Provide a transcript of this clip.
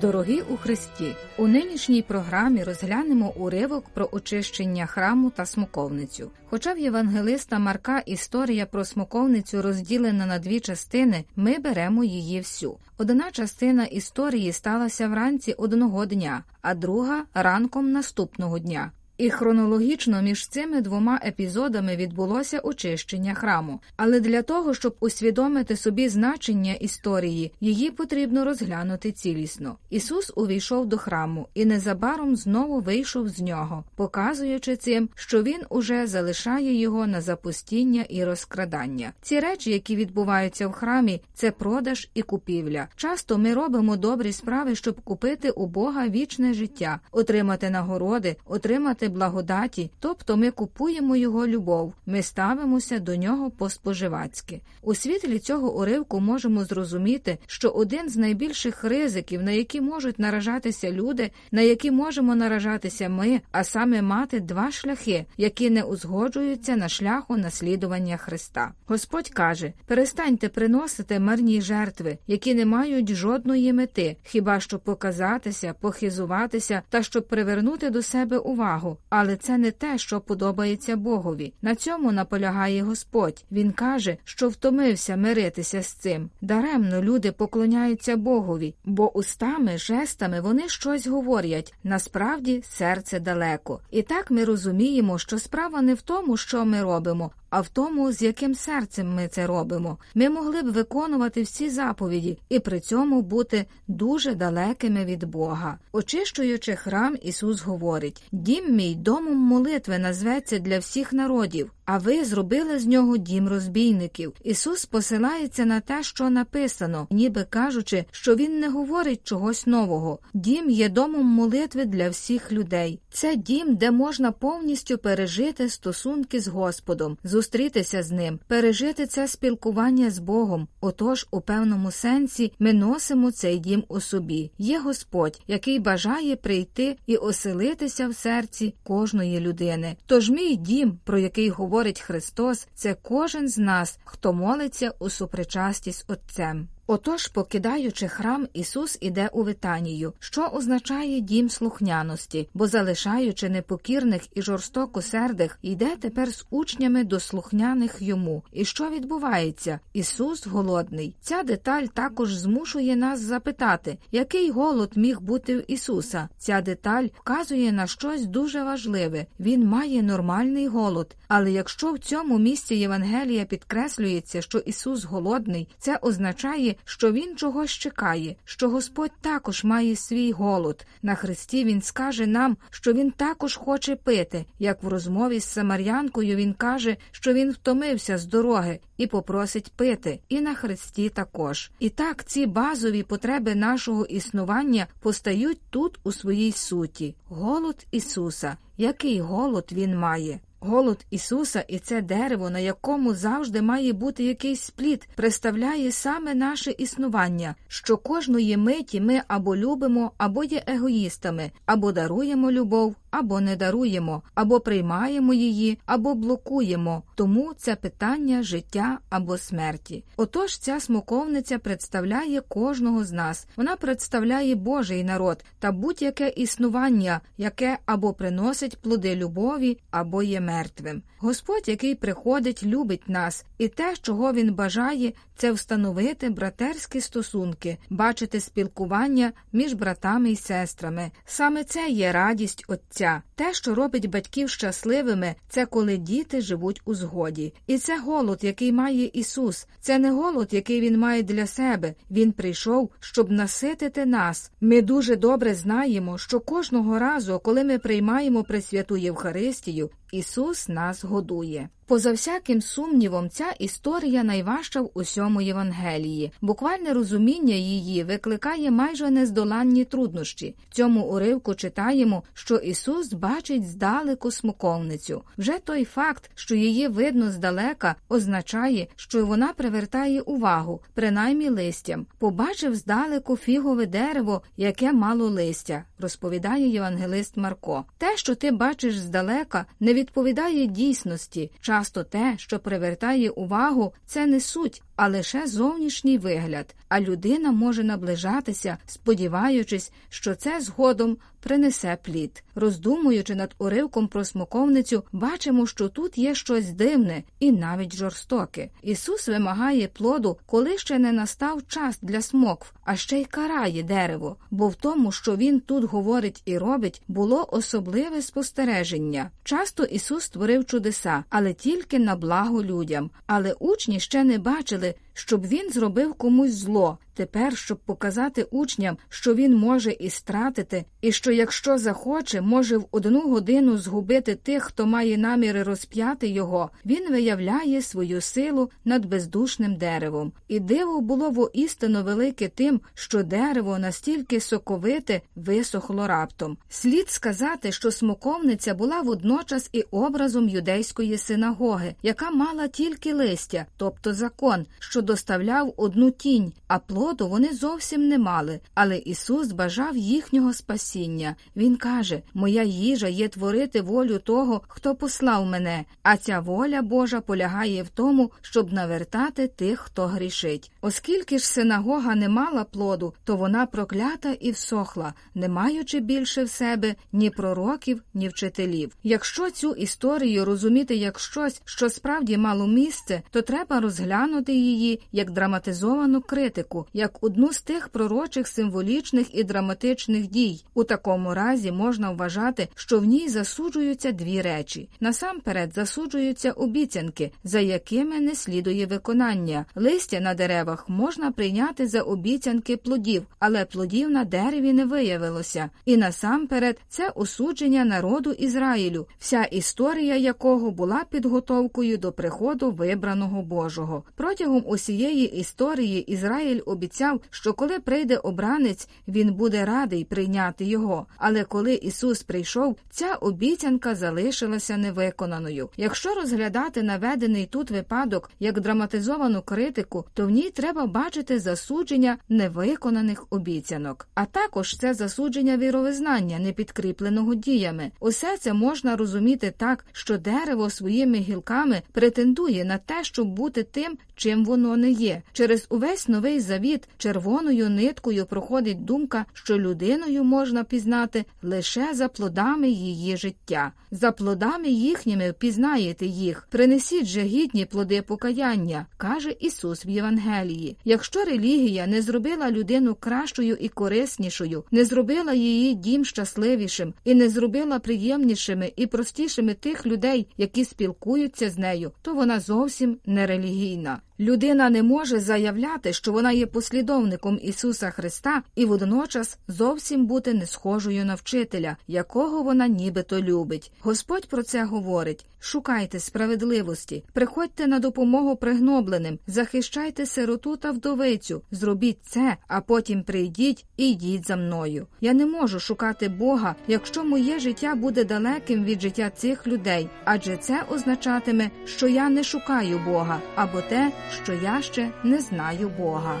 Дорогі у Христі, у нинішній програмі розглянемо уривок про очищення храму та смоковницю. Хоча в Євангелиста Марка історія про смоковницю розділена на дві частини, ми беремо її всю. Одна частина історії сталася вранці одного дня, а друга ранком наступного дня. І хронологічно між цими двома епізодами відбулося очищення храму. Але для того, щоб усвідомити собі значення історії, її потрібно розглянути цілісно. Ісус увійшов до храму і незабаром знову вийшов з нього, показуючи цим, що він уже залишає його на запустіння і розкрадання. Ці речі, які відбуваються в храмі, це продаж і купівля. Часто ми робимо добрі справи, щоб купити у Бога вічне життя, отримати нагороди, отримати благодаті, тобто ми купуємо його любов, ми ставимося до нього по-споживацьки. У світлі цього уривку можемо зрозуміти, що один з найбільших ризиків, на які можуть наражатися люди, на які можемо наражатися ми, а саме мати два шляхи, які не узгоджуються на шляху наслідування Христа. Господь каже: перестаньте приносити марні жертви, які не мають жодної мети, хіба що показатися, похизуватися та щоб привернути до себе увагу але це не те, що подобається Богові. На цьому наполягає Господь. Він каже, що втомився миритися з цим. Даремно люди поклоняються Богові, бо устами, жестами вони щось говорять. Насправді серце далеко. І так ми розуміємо, що справа не в тому, що ми робимо, а в тому, з яким серцем ми це робимо. Ми могли б виконувати всі заповіді і при цьому бути дуже далекими від Бога. Очищуючи храм, Ісус говорить: Дім мій домом молитви назветься для всіх народів. А ви зробили з нього дім розбійників. Ісус посилається на те, що написано, ніби кажучи, що Він не говорить чогось нового. Дім є домом молитви для всіх людей. Це дім, де можна повністю пережити стосунки з Господом, зустрітися з ним, пережити це спілкування з Богом. Отож, у певному сенсі, ми носимо цей дім у собі. Є Господь, який бажає прийти і оселитися в серці кожної людини. Тож мій дім, про який говорить Христос, це кожен з нас, хто молиться у супричасті з Отцем. Отож, покидаючи храм, Ісус іде у Витанію, що означає дім слухняності, бо, залишаючи непокірних і жорстоко сердих, йде тепер з учнями до слухняних йому. І що відбувається? Ісус голодний. Ця деталь також змушує нас запитати, який голод міг бути в Ісуса. Ця деталь вказує на щось дуже важливе. Він має нормальний голод. Але якщо в цьому місці Євангелія підкреслюється, що Ісус голодний, це означає що він чогось чекає, що Господь також має свій голод. На Христі Він скаже нам, що Він також хоче пити. Як в розмові з Самарянкою він каже, що він втомився з дороги і попросить пити, і на Христі також. І так ці базові потреби нашого існування постають тут у своїй суті. Голод Ісуса. Який голод Він має? Голод Ісуса і це дерево, на якому завжди має бути якийсь плід, представляє саме наше існування, що кожної миті ми або любимо, або є егоїстами, або даруємо любов, або не даруємо, або приймаємо її, або блокуємо. Тому це питання життя або смерті. Отож, ця смоковниця представляє кожного з нас. Вона представляє Божий народ та будь-яке існування, яке або приносить плоди любові, або є мертвим. Господь, який приходить, любить нас, і те, чого він бажає, це встановити братерські стосунки, бачити спілкування між братами і сестрами. Саме це є радість Отця. Те, що робить батьків щасливими, це коли діти живуть у згоді. І це голод, який має Ісус. Це не голод, який Він має для себе. Він прийшов, щоб наситити нас. Ми дуже добре знаємо, що кожного разу, коли ми приймаємо Пресвяту Євхаристію, Ісус нас годує. Поза всяким сумнівом, ця історія найважча в усьому Євангелії. Буквальне розуміння її викликає майже нездоланні труднощі. В цьому уривку читаємо, що Ісус бачить здалеку смоковницю. Вже той факт, що її видно здалека, означає, що вона привертає увагу, принаймні листям. Побачив здалеку фігове дерево, яке мало листя, розповідає євангелист Марко. Те, що ти бачиш здалека, не відповідає дійсності. Часто те, що привертає увагу, це не суть, а лише зовнішній вигляд, а людина може наближатися, сподіваючись, що це згодом принесе плід. Роздумуючи над уривком про смоковницю, бачимо, що тут є щось дивне і навіть жорстоке. Ісус вимагає плоду, коли ще не настав час для смокв, а ще й карає дерево, бо в тому, що він тут говорить і робить, було особливе спостереження. Часто Ісус створив чудеса, але тільки на благо людям. Але учні ще не бачили, щоб він зробив комусь зло. Тепер, щоб показати учням, що він може і стратити, і що, якщо захоче, може в одну годину згубити тих, хто має наміри розп'яти його, він виявляє свою силу над бездушним деревом. І диво було воістину велике тим, що дерево настільки соковите висохло раптом. Слід сказати, що смоковниця була водночас і образом юдейської синагоги, яка мала тільки листя, тобто закон, що доставляв одну тінь, а плоду вони зовсім не мали. Але Ісус бажав їхнього спасіння. Він каже: Моя їжа є творити волю того, хто послав мене, а ця воля Божа полягає в тому, щоб навертати тих, хто грішить. Оскільки ж синагога не мала плоду, то вона проклята і всохла, не маючи більше в себе ні пророків, ні вчителів. Якщо цю історію розуміти як щось, що справді мало місце, то треба розглянути її як драматизовану критику, як одну з тих пророчих символічних і драматичних дій. У такому разі можна вважати, що в ній засуджуються дві речі. Насамперед засуджуються обіцянки, за якими не слідує виконання. Листя на деревах можна прийняти за обіцянки плодів, але плодів на дереві не виявилося. І насамперед це осудження народу Ізраїлю, вся історія якого була підготовкою до приходу вибраного Божого. Протягом усієї історії Ізраїль обіцяв, що коли прийде обранець, він буде радий прийняти його. Але коли Ісус прийшов, ця обіцянка залишилася невиконаною. Якщо розглядати наведений тут випадок як драматизовану критику, то в ній треба бачити засудження невиконаних обіцянок, а також це засудження віровизнання, не підкріпленого діями. Усе це можна розуміти так, що дерево своїми гілками претендує на те, щоб бути тим, чим воно не є. Через увесь новий завіт червоною ниткою проходить думка, що людиною можна пізнати лише за плодами її життя. За плодами їхніми впізнаєте їх. Принесіть же гідні плоди покаяння, каже Ісус в Євангелії. Якщо релігія не зробила людину кращою і кориснішою, не зробила її дім щасливішим і не зробила приємнішими і простішими тих людей, які спілкуються з нею, то вона зовсім не релігійна. Людина не може заявляти, що вона є послідовником Ісуса Христа і водночас зовсім бути не схожою на вчителя, якого вона нібито любить. Господь про це говорить: шукайте справедливості, приходьте на допомогу пригнобленим, захищайте сироту та вдовицю, зробіть це, а потім прийдіть і йдіть за мною. Я не можу шукати Бога, якщо моє життя буде далеким від життя цих людей, адже це означатиме, що я не шукаю Бога або те що я ще не знаю Бога.